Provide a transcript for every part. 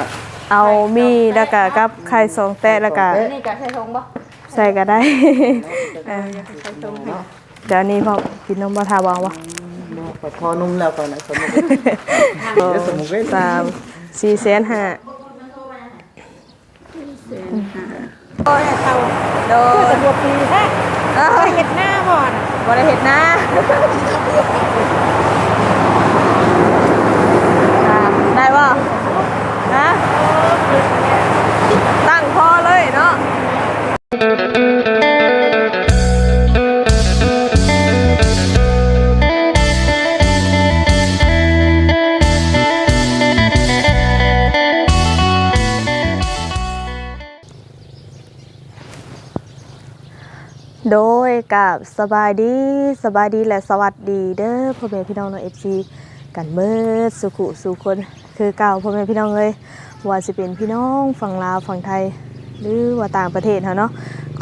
น่ะเอามีแล้วก็กับไข่สองแตะแล้วก็นี่กะใส่ทงบ่ใส่ก็ได้ เออใส่ทงให้เดี๋ยวนี้พอกินนมบะทาวางวะบ่พอนุ่มแล้วก่อนนะสมุกเดี๋ยวสมุกเว้ยสามสี่แสนห้าโอ้ยเตาโดคือยสะดวกดีแท้เอ้ยเฮ็ดหน้าบ่น่ะบริเห็ดนะอ่าได้ป่ะนะตั้งพอเลยเนาะโดยกับสบายดีสบายดีและสวัสดีเด้อพ่อแม่พี่น้องน้องเอฟซีกันเบิดสุขุสุคน คือเก่าพ่อแม่พี่น้องเลยว่าจะเป็นพี่น้องฝั่งลาวฝั่งไทย หรือว่าต่างประเทศเนาะ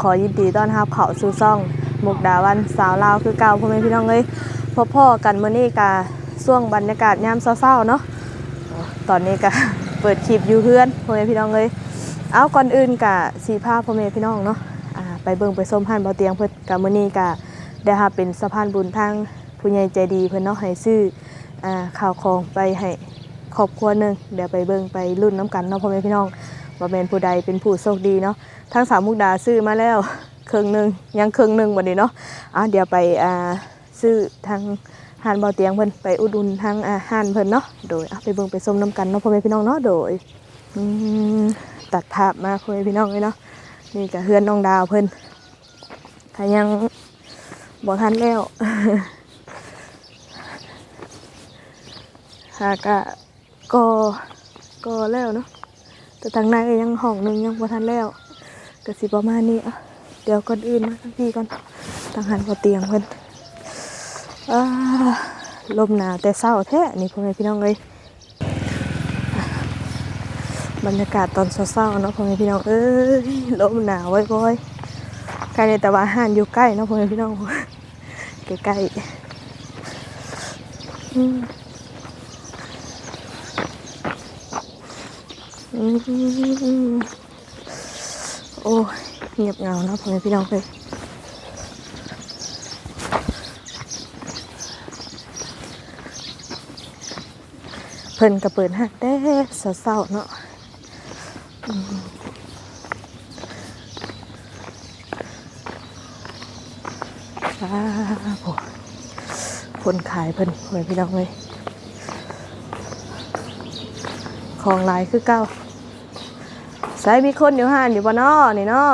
ขอยินดีต้อนรับเขาสู่ซ่องมุกดาวันสาวลาวคือเก่าพ่อแม่พี่น้องเลยพบพ่อกันเมื้อนี้กะช่วงบรรยากาศยามเศร้าๆเนาะตอนนี้กะเปิดคลิปอยู่เพื่อนพ่อแม่พี่น้องเลยเอาก่อนอื่นกะสีผ้าพ่อแม่พี่น้องเนาะไปเบิ่งไปส้มพันบ่อเตียงเพิ่นกับมื้อนี้ก็ได้รับเป็นสะพานบุญทางผู้ใหญ่ใจดีเพิ่นเนาะให้ซื้ออ่าข้าวของไปให้ ครอบครัวหนึ่งเดี๋ยวไปเบิ่งไปรุ่นน้ำกันเนาะพ่อแม่พี่น้องว่าแมนผู้ใดเป็นผู้โชคดีเนาะทางสาวมุกดาซื้อมาแล้วครึ่งหนึ่งยังครึ่งหนึ่งบัดนี้เนาะอะเดี๋ยวไปอ่าซื้อทางหานบ่เตียงเพิ่นไปอุดหนุนทางอาหารเพิ่นเนาะโดยอะไปเบิ่งไปส้มน้ำกันเนาะพ่อแม่พี่น้องเนาะโดยตัดภาพมาพ่อแม่พี่น้องเลยเนาะนี่ก็เฮือนน้องดาวเพิ่นถ้ายังบ่ทันแล้วหากะ ก็ก็แล้วเนาะแต่ทางในก็ยังห้องหนึ่งยังบ่ทันแล้วก็สิประมาณนี้อะเดี๋ยวก่อนอื่นมาทางพี่ก่อนทางหันบ่เตียงเพิ่นลมหนาวแต่เช้าแท้นี่พ่อแม่พี่น้องเอ้ยบรรยากาศตอนเช้าๆเนาะพ่อแม่พี่น้องเอ้ยลมหนาวไว้บ่อยใกล้แต่ว่าอาหารอยู่ใกล้เนาะพ่อแม่พี่น้องใกล้ๆอืมอืม โอ้เงียบเงาเนาะพ่อแม่พี่น้องเลยเพิ่นก็เปิดหักได้เศร้าเนาะ้าวคนขายเพิ่นเหมือนพี่น้องเลย ของลายคือเก้า ใส่มีคนอยู่ห้านอยู่บ่นอนี่เนาะ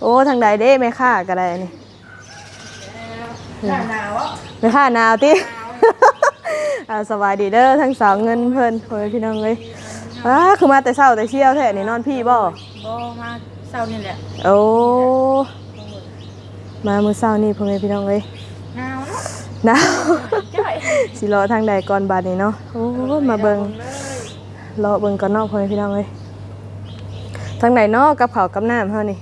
โอ้ทางใดเด้แม่ค่าก็ได้นี่หน้าหนาวอะแม่ค่าหนาวติอ่าสบายดีเด้อทั้งสาวเงินเพิ่นเหมือนพี่น้องเลยว้าคือมาแต่เช้าแต่เชี่ยวแท้นี่นอนพี่บ่บ่มาเช้านี่แหละโอ้มามื้อเช้านี่พ่อแม่พี่น้องเลยหนาวเนาะหนาวจ้อยสิรอทางใดก่อนบาดนี้เนาะโอ้ยมาเบิงรอเบิงก่อนเนอกพ่อแม่พี่น้องเลย ทางไหนเนอกกับเขาวกับน้ำเฮานี่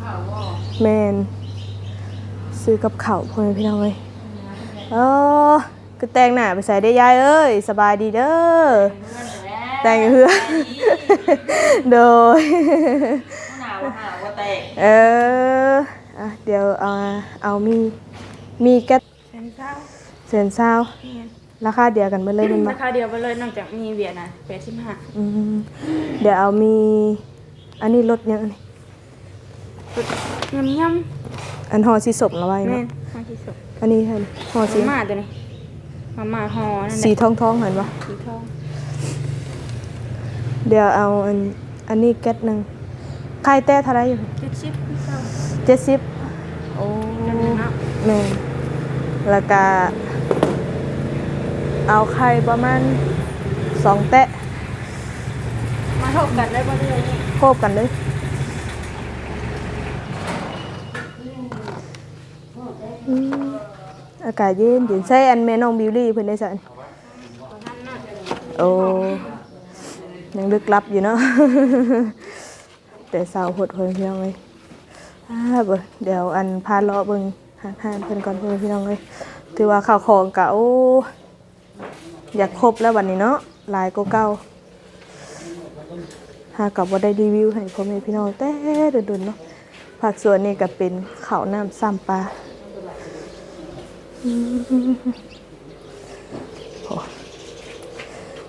ข้าวบ่แมนซื้อกับเขาวพ่อแม่พี่น้องเลยเออคือแต่งหน้าไปใส่ได้ยายเอ้ยสบายดีเด้อแต่งอยู่เพื่อโดยหนาวหนาวบ่แตกเอออะเดี๋ยวเอาเอามีมีแก๊สเป็นเช้าเซนซาวนี่ ราคาเดียวกันเบิดเลยแมันบ่ราคาเดียวไปเลยนอกจากมีเวียดนะ85อืมเดี๋ยวเอามี อันนี้รถยังอันนี้ยำยอันห่อสีสมละไว้ำแม่เนาะนมาที่สุดอันนี้เห็นห่อสีมาม่าตัวนี้มาม่าห่อนั่นแหสีละทองทองๆเห็นปะสีทองเดี๋ยวเอาอันอันนี้แก๊สหนึ่งไข่แต้เท่าไรอยู่คิดชิปเช้าเจ็ดสิบโอ้ นั่นน่ะเนาะแม่นแล้วก็ เอาไข่ประมาณสองแตะมาทบกันได้บ่เรื่องนี้โคบกันเลยอืมอากาศเย็นเย็นใส่อันแม่น้องบิวลี่เพิ่นได้สันโอ้ยังลึกลับอยู่เนาะแต่สาวหดเพิ่นพี่น้องเลยอ่าเบิ่งเดี๋ยวอันพาเลาะเบิ่งหาทานเพิ่นก่อนเพิ่นพี่น้องเลยถือว่าข้าวของกะโอ้ อยากครบแล้ววันนี้เนาะลายกว่าเก่าหากับว่าได้รีวิวให้พ่อแม่พี่น้องแต่ดุนๆเนาะผักสวนนี่ก็เป็นข้าวน้ำซ้ำปลาอืมโอ้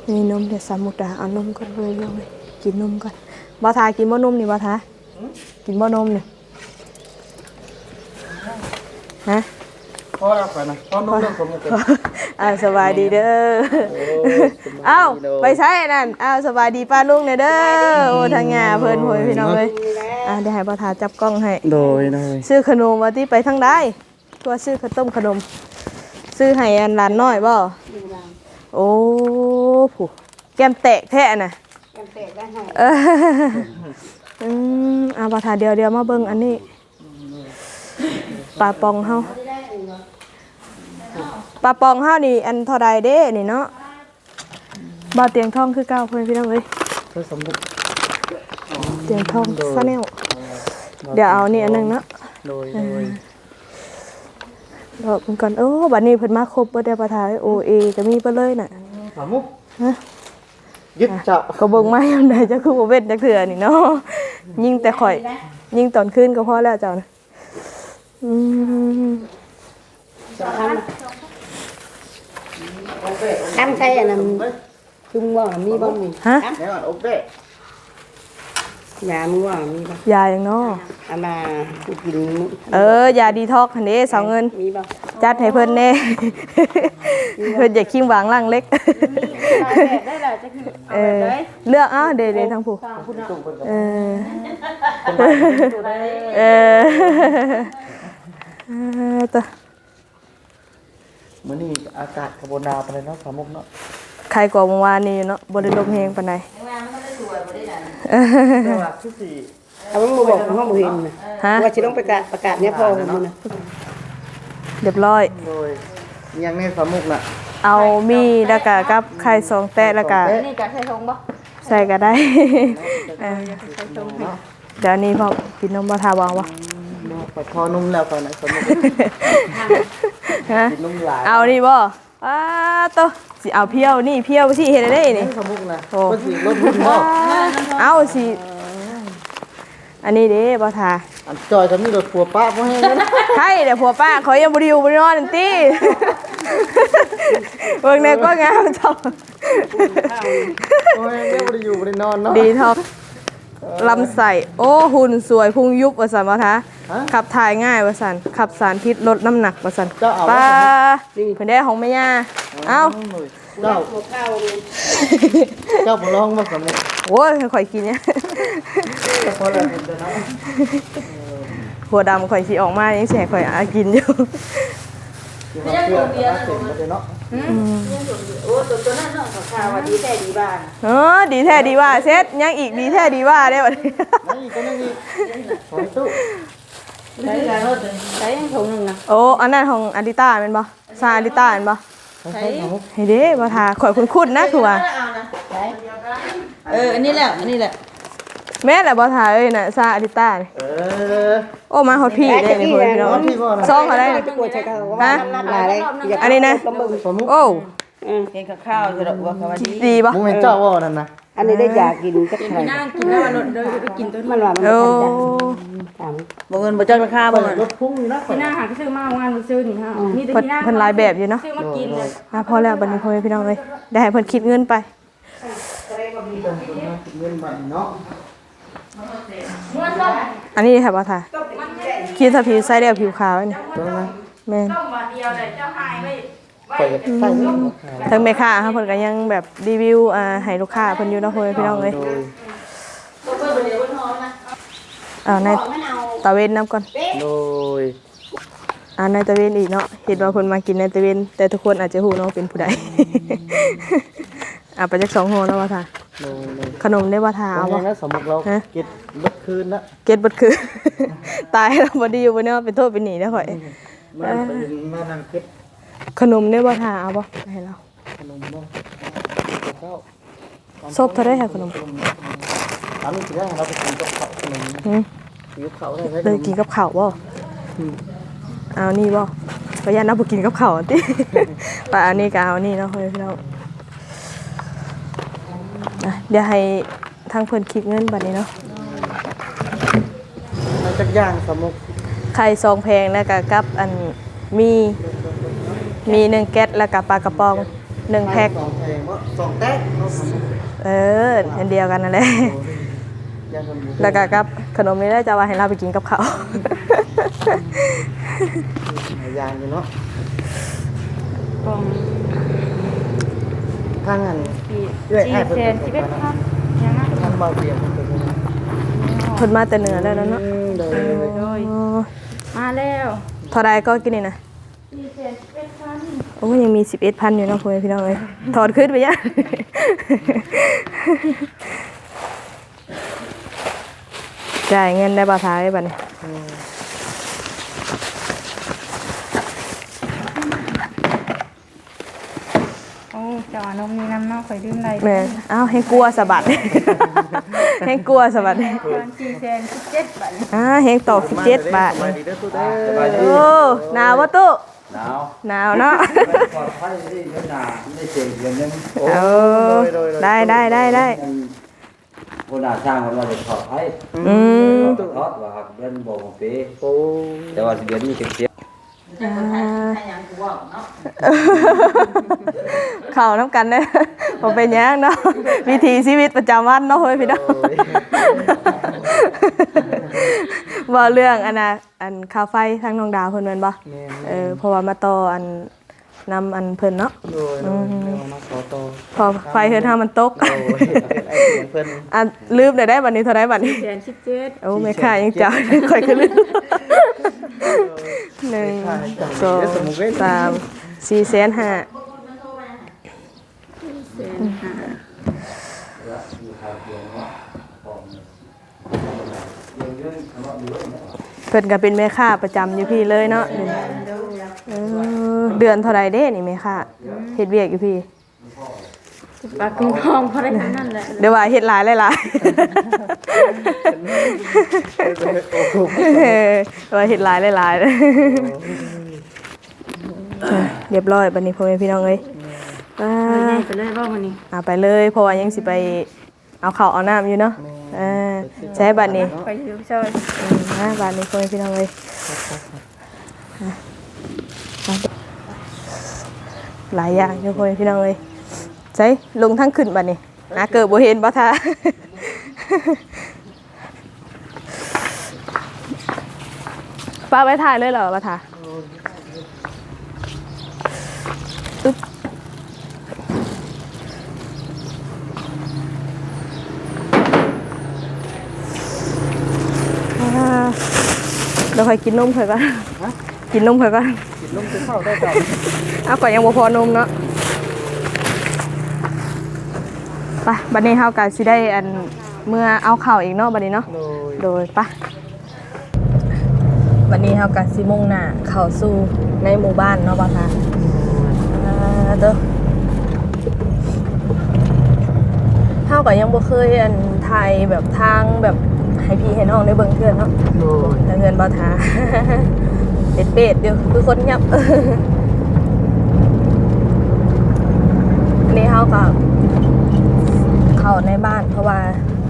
มีนมเดี๋ยวสามุดาเอานมก่อนเลยยังไงกินนมก่อนบ่ทากินบ่นมนี่บ่ทากินบ่นมเนี่ยฮะ อแล้วไปนะพอนุ่มแล้วสมมุติกันอ่าสบายดีเด้อโอ้อ้าวสบายดีเด้อไปใช้นั่นอ้าวสบายดีป้าลุงเนี่ยเด้อโอ้ทางงาเพิ่นโหยพี่น้องเอ้ยอ่าเดี๋ยวให้ป้าทาจับกล้องให้โดยโดยซื้อขนมมาที่ไปทางใดตัวซื้อข้าวต้มขนม ซื้อให้อันหลานน้อยบ่โอ้ผู้แก้มแตกแท้น่ะกันเตะได้ให้เอออืมอ่าป้าทาเดียวเดียวมาเบิ่งอันนี้ปลาปองเฮา ปลาปองเฮานี่อันเท่าใดเด้นี่เนาะบ่เตียงทองคือเก่าเพิ่นพี่น้องเอ้ยก็สมมุติเตียงทองซะแนวเดี๋ยวเอานี่อันหนึงเนาะโดยโดยบอกมันก่อนโอ้บัดนี้เพิ่นมาครบบ่ได้ประทายโอเอก็มีไปเลยน่ะสามมุกยึดเจ้าก็เบิ่งมายังได้จะคือบ่เว้นจักเทื่อนี่เนาะยิงแต่ข่อย ยิงตอนคืนก็พอแล้วเจ้านะอืม น้ำใช่อันนั้นจุงว่ามีบ้างมีฮะแน่นอนโอเคยามึงว่ามีบ้างยาอย่างเนาะเอามากินเออยาดีท็อกหั่นเด้สองเงินมีบ้างจัดให้เพิ่นแน่เพิ่นอย่าคิ้มหวางล่างเล็กได้เลยจะกินเออเลือกเอ้าเด้ๆทั้งผู้เออเออเออตัว มื้อนี้อากาศกระบวนดาวไปเลยเนาะสามมุกเนาะใครกว่าเมื่อวานนี้เนาะบ่ได้ลมแฮงปานใดแต่ว่าที่สี่เอามึงมาบอกห้องบุหินนะฮะว่าจะต้องประกาศประกาศเนี่ยพ่อมึงนะเรียบร้อย โดยยังในสามมุกน่ะเอามีแล้วก็กับไข่สองแตะแล้วก็นี่จะใช้ทงบ่ใส่ก็ได้เออเดี๋ยวนี้พอกินนมบ่ทาวางวะ พอพอนุ่มแล้วก่อนนะสมมุติฮะกินนุ่มหลายเอานี่บ่อ้าโตะสิเอาเพียวนี่เพียวสิเฮ็ดได้นี่ สมมุกนะโอ้ ก็สิรถหุ่นบ่เอาสิอันนี้เด้บ่ทาอันจอยจะมีรถผัวป้าบ่ให้นะใช่เดี๋ยวผัวป้าเขายังบ่ได้อยู่บ่ได้นอนนั่นติเบิ่งแน่ก็งามจ้ะโอ้ยเดี๋ยวบ่ได้อยู่บ่ได้นอนเนาะดีท็อก ลำใส่โอ้หุ่นสวยพุงยุบว่าสันว่าทะฮะขับถ่ายง่ายว่าสันขับสารพิษลดน้ำหนักว่าสันเจ้าเอาป้าไว้เพิ่นได้ของแม่ย่าเอ้าเจ้าเจ้าบ่ลองมาสมมุติโอ้ยข่อยกินเนี่ยพอแล้วเห็นแต่เนาะหัวดำข่อยสิออกมายังสิให้ข่อยอากินอยู่ ที่ว่าเพื่อนนะเสร็จบ่ได้เนาะโอ้ตัวตัวนั้นเนาะข่าวว่าดีแต่ดีบ้านเออดีแท้ดีว่าเซ็ตยังอีกดีแท้ดีว่าได้บัดนี้นี่ก็นี่ขอให้ตู้ใช้แล้วใช้ทงนึงนะโอ้อันนั้นของอาริต้าแม่นบ่ซาอาริต้าแม่นบ่ใช้ของเฮ้ยเด้บ่ทาข่อยคุ้นๆนะคือว่าเอออันนี้แหละอันนี้แหละ แม่นแหละบ่ทาเอ้ยน่ะซาอาริต้านี่เออโอ้มาฮอดพี่ได้นี่เพิ่นพี่น้องฮอดพี่บ่นะซองเขาได้จะกลัวใช้กันฮะมาเลยอันนี้นะสมมุติโอ้เห็นข้าวจะดอกว่าเขาว่าดีดีบ่มึงเป็นเจ้าว่านั่นนะอันนี้ได้ยากินก็ใช่กินแล้วมันเดินไปกินตัวมันว่ามันโอ้ถามบ่เงินบ่จักราคาบ่รถพุ่งนี่นะที่หน้าหาก็ซื้อมางานมาซื้อนี่ฮะนี่แต่เพิ่นที่หน้าเพิ่นหลายแบบอยู่เนาะซื้อมากินเลยอะพอแล้วบัดนี้พ่อแม่พี่น้องเลยได้ให้เพิ่นคิดเงินไป เงินบัตรเนาะ อันนี้ค่ะบ่ทาคิดถ้าผิวใส่แล้วผิวขาวอันนี้ตรงนั้นแม่นต้มบาทเดียวเลยเจ้าหายไปใส่ใส่เงินทั้งแม่ค้าค่ะเพิ่นก็ยังแบบรีวิวอ่าให้ลูกค้าเพิ่นอยู่เนาะพ่อแม่พี่น้องเลยโดยเอาในตะเวนนํก่อนโดยอ่าในตะเวนอีกเนาะเห็นว่าเพิ่นมากินในตะเวนแต่ทุกคนอาจจะฮู้เนาะเป็นผู้ใดอะไปจักสองโหเนาะว่าทา โดยขนมได้ว่าทาเอาเอาบ่บ่นะสมมุติเราเก็บรถคืนละเก็ตบดคือ ตายแล้วบ่ดีอยู่บ่เนาะเป็นโทษเป็นหนี้ได้อข่อย มันไปมานั่งเก็บขนมได้บ่ทาเอาบ่ให้เรา ขนมบ่เจ้าซบเท่าได้ค่ะขนม ถามจริงๆเราไปกินกับเขาขนมหืมกินกับเขาได้ไหมเลยกินกับข้าวบ่เอานี่บ่ก็ย่านนับบ่กินกับข้าวติ ไปอันนี้ก็เอานี่เนาะเฮ้ยพี่น้อง อะเดี๋ยวให้ทางเพิ่นคิดเงินบัดนี้เนาะมันจักอย่างสมุกไข่ซองแพงแล้วก็กับอันมีมีหนึ่งแก๊สแล้วก็ปลากระป๋องหนึ่งแพ็คสองแพงว่าสองแต๊กเนาะสมุกเอออันเดียวกันนั่นแหละย่างคนอยู่แล้วก็กับขนมนี้ได้จะว่าให้เราไปกินกับเขาวหลายอย่างอยู่เนาะ กล่อง ทางอันสี่ด้วยสี่ให้เพิ่นแสนสิบเอ็ดพันยังไงทางเบาเตียงเพิ่นเป็นยังไงเพิ่นมาแต่เหนือแล้วเนาะอืมเดี๋ยวโดยมาแล้วเท่าใดก็กินนี่นะสี่แสนสิบเอ็ดพันโอ้ยังมี11,000อยู่เนาะพ่อแม่พี่น้องเอ้ยถอดขึ้นไปยังจ่ายเงินได้บ่ท้ายบัดนี้ อืมโอ้เจ้าอานมนี่น้ำเนอกข่อยดื่มไรแม่เอ้าวให้กลัวสะบัด ให้กลัวสะบัดสี่แสนสิบเจ็ดบาทอ่าเฮงตอก17บาทสบายดีเด้อตุ๊เด้สบายดีโอ้หนาวบ่ตุ๊หนาวหนาวเนาะปลอดภัยที่เงินหนาไม่ได้เสียเงินยังเอาได้ได้ได้ได้คนหนาสร้างคนว่าจะปลอดภัยอืมทอดว่าหักเดือนบอกของปีโอ้แต่ว่าสิเดือนนี้เก็บเสียอ่าเข้าน้ำกันเด้อบ่เป็นหยังเนาะวิถีชีวิตประจำวันเนาะเฮ้ยพี่น้องโอ้ยว่าเรื่องอันน่ะอันค่าไฟทางน้องดาวเพิ่นแม่นบ่แม่นเออเพราะว่ามาต่ออันนำอันเพิ่นเนาะ โดยโดยเดี๋ยวมาขอต่อพอไฟเฮือนเฮามันตกโอ้ยเป็นไอ้เสียงเพิ่นอะลืมได้ได้บัดนี้เท่าไดบัดนี้ แสนสิบเจ็ดโอ้แม่ค่ายังจ่าย ค่อยคือลืม หนึ่งสองสามสี่แสนห้าเพิ่นก็เป็นแม่ค้าประจำอยู่พี่เลยเนาะเออเดือนเท่าไรเด้นี่แม่ค้าเฮ็ดเวียกอยู่พี่ ปลากึ่งทองเพราะได้ทั้งนั้นแหละเดี๋ยวว่าเฮ็ดหลายหลายโอ้โหๆเออเดี๋ยวว่าเฮ็ดหลายหลายๆเรียบร้อยบัดนี้พ่อแม่พี่น้องเอ้ยอ่าไปเลยว่าวันนี้เอาไปเลยเพราะว่ายังสิไปเอาข้าวเอาน้ำอยู่เนาะเอ่าใช้บัดนี้ไปอยู่ซอยอืมนะบัดนี้พ่อแม่พี่น้องเอ้ยอะมาเด้อหลายอย่างอยู่พ่อแม่พี่น้องเอ้ย ใช้ลงทั้งขึ้นบัดนี้นะเกิดบ่เห็นบ่ท่าป้าไปถ่ายเลยเหรอป้าถ่ายอึ๊บอ่าเดี๋ยวคอยกินนมเถอะก่อนกินนมเถอะก่อนกินนมจะเข้าได้เปล่าเอาก่อนยังบ่พอนมเนาะ ไปบัดนี้เฮาก็สิได้อันเมื่อเอาข้าวอีกเนาะบัดนี้เนาะโดยโดยปะวันนี้เฮากับซิมุ่งหน้าเข้าสู่ในหมู่บ้านเนาะบ่คะอ่าเด้อเฮาก็ยังบ่เคยอันถ่ายแบบทางแบบให้พี่ให้น้องได้เบิ่งเทื่อเนาะโดยแต่เงินบ่ทาเป็ดเป็ดๆอยู่คือคนยับอันนี้เฮาก็เข้า ในบ้าน เพราะว่า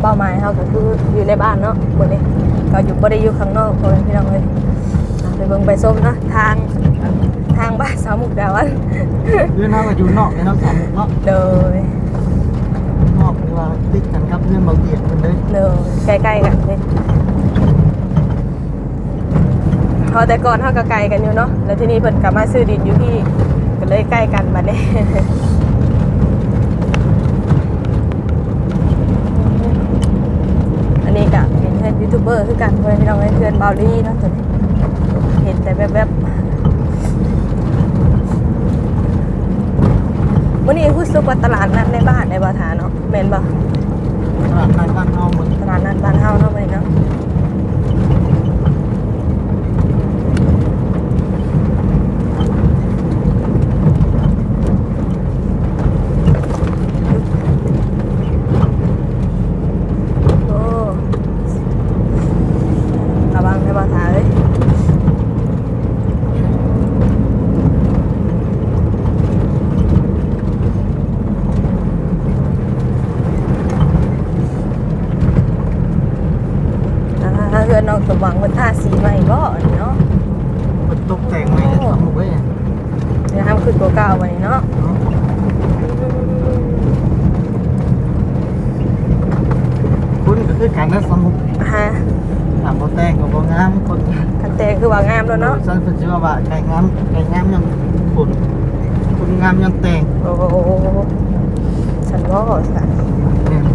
เป้าหมายเฮาก็คืออยู่ในบ้านเนาะมื้อนี้ก็อยู่บ่ได้อยู่ข้างนอกพ่อแม่พี่น้องเอ้ยอะไปเบิ่งไปส้มเนาะทางทางบ้านสาวมุกดาวันเพื่อนเฮาก็อยู่นอกในเนาะสามมุกเนาะโดยนอกเวลาติดกันครับเพื่อนเบาเตียงเพิ่นเด้อโดยใกล้ๆกันเลยพอแต่ก่อนเฮาก็ไกลกันอยู่เนาะแล้วทีนี้เพิ่นก็มาซื้อดินอยู่ที่ก็เลยใกล้กันบัดนี้อันนี้ก็เป็นเพื่ อนยูทูบเบอร์คือกันเพื่อนพี่น้องเอ้ยเพื่อนบาวลี่เนาะตัวนี้เห็นแต่แบบๆวันนี้รู้สึกว่าตลาดนัดในบ้านในบาทาเนาะแม่นบ่ตลาดนัดบ้านเฮาหมดตลาดนัดบ้านเฮาเนาะมื้อนี้เนาะโอ้ระวังในบาทาเอ้ย พื่อ นน้องสมหวังมันทาสีใหม่บ่เนาะมันตกแต่งใหม่เลยสมุกเว้ยเดี๋ยวทำคือตัวเก่าวันนี้เนาะคุณก็คือการนั้นสมุกฮะถามบ่แต่งก็บ่งามคนคันแต่งคือว่างามแล้วเนาะฉันเพิ่นสิว่าว่าไก่งามไก่งามยังคุณคุณงามยังแต่งโอ้โหฉันบ่สันเ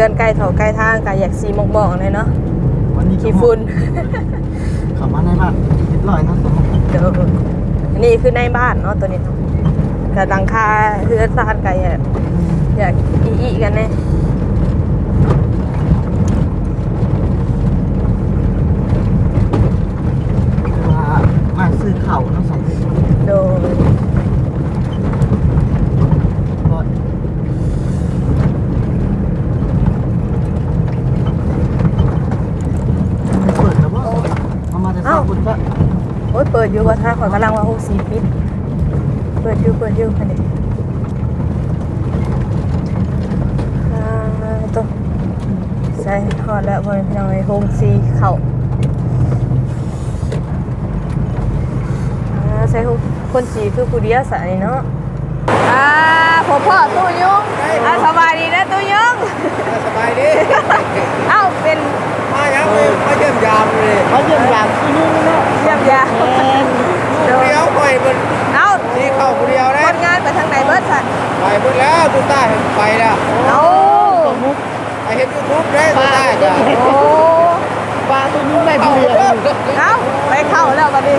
พื่อนใกล้เถาใกล้ทางก็อยากสีหมอกๆเลยเนาะวันนี้ก็ขี้ฝุ่นเข้ามาในบ้านเรียบร้อยนะสมุกเดี๋ยวอันนี้คือในบ้านเนาะตัวนี้เนาะกับหลังคาเพื่อนซ่านกันอยากอยากอีอีกันแน่ว่ามาซื้อข้าวเนาะสมุกโดย ก็ไม่เปิดแล้วบ่เอามาแต่เช้าคุณก็ โอ้ยเปิดอยู่ว่าถ้าขอยกำลังว่าโอ้สีปิด เปิดอยู่เปิดอยู่อันนี้อ่าตัวใส่ทอดแล้วพอพี่น้องไอ้โฮมซีเข่าอ่าใส่โฮมคนสีคือผู้เดียวใส่เนาะอ่าผมพ่อตู้ยุงอ่าสบายดีนะตู้ยุงสบายดี เอ้าเป็น มายังเลยมาเยี่ยมยามเลยเขาเยี่ยมยามที่นี่เนาะเยี่ยมยาเดียวไปเป็นเอ้าที่เข้าคนเดียวคนะนงานไปทางไหนเบิร์ดสันไปหมดแล้วตุ้ต้าไปแล้วเอ้าไปเห็นยูทูบได้ตุ้ต้าจ้ะโอ้ปลาตัวนี้ไม่เบื่อเอ้าไปเข้าแล้วบัดนี้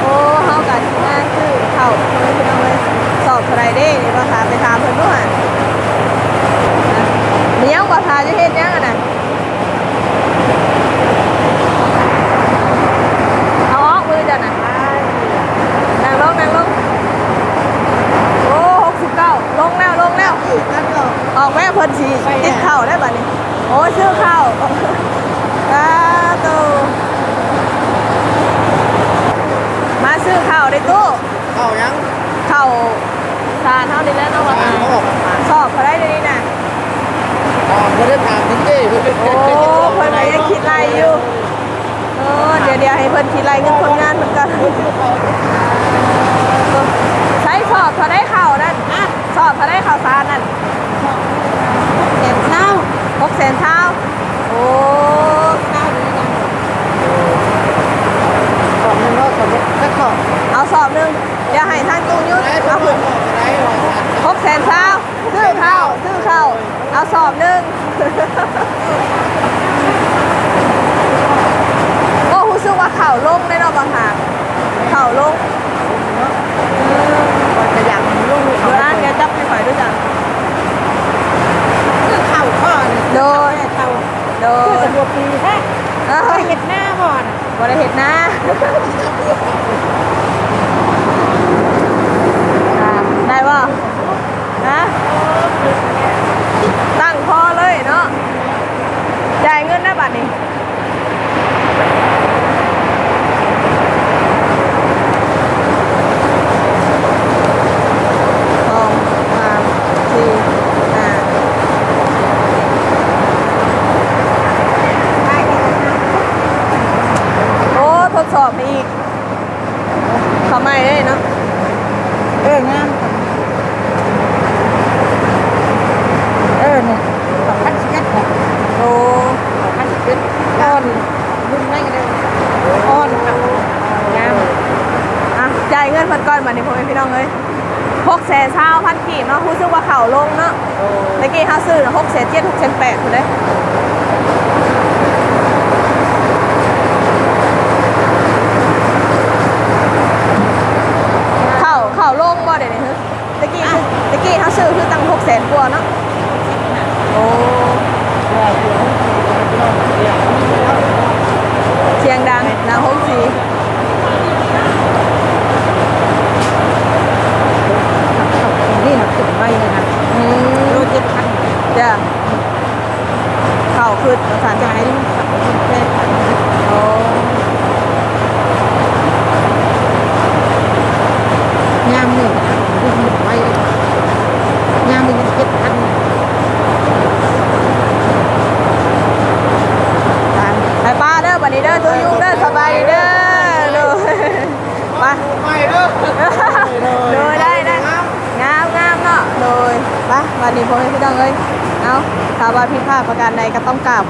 โอ้เฮากันงานคือเข้าเลยพี่น้องเลยสอบอะไรเด้นี่บ่ทาไปถามเพิ่นด้วยนะมีหยังบ่ทาจะเฮ็ดหยังอะน่ะเอาออกมือจ้ะน่ะนั่งลงนั่งลงโอ้69ลง แล้วลงแล้วออกแม่เพิ่นสีติดข้าวได้บัดนี้ โอ้ชื่อข้าวตาตูมาซื้อข้าวในตู้เข้ายังข้าวทานเท่านี้แล้วเนาะว่าทานออกสอบเขาได้เดี๋ยวนี้น่ะอ๋อไม่ได้ถามจริงๆโอ้เพิ่นก็ยังคิดไรอยู่เออเดี๋ยวเดี๋ยวให้เพิ่นคิดไรเงินคนงานเหมือนกันใช้สอบเขาได้ข้าวนั่น สอบเขาได้ข้าวสารนั่นเจ็บเช้าหกแสนเท้าโอ้เช้าดีจังของนึงก็สมุกก็ขอเอาสอบหนึ่งเดี๋ยวให้ทางตู้ยุทธเอาหกแสนเท้าซื้อข้าวซื้อข้าวเอาสอบหนึ่งโอ้รู้สึกว่าเข่าลงได้เนาะบางหากเข่าลงขยันลูกเดี๋ยวนั้นเดี๋ยวจับให้ข่อ ด้วยจ้ะคือเข่าพ่อนี่โดย เข่าโดคือยตำรวจปีแท้เออเห็ดหน้าพ่อน่ะบริเหตุนะอ่าได้ป่ะนะ ตั้งพอเลยเนาะจ่ายเงินได้บัตรนี่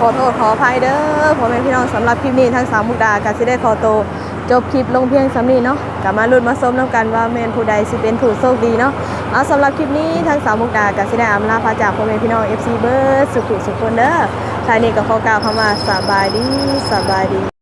ขอโทษขออภัยเด้อพ่อแม่พี่น้องสำหรับคลิปนี้ทั้งสามมุกดากาสิได้ขอโตจบคลิปลงเพียงสำนี้เนาะกลับมาลุ้นมาส้มน้ำกันว่าแมนผู้ใดสิเป็นผู้โชคดีเนาะเอาสำหรับคลิปนี้ทั้งสามมุกดาก็สิได้อำลาพาจากพ่อแม่พี่น้อง FC เบิร์ดสุขุสุขคนเด้อท่านี้ก็ขอกล่าวคำว่าสบายดีสบายดี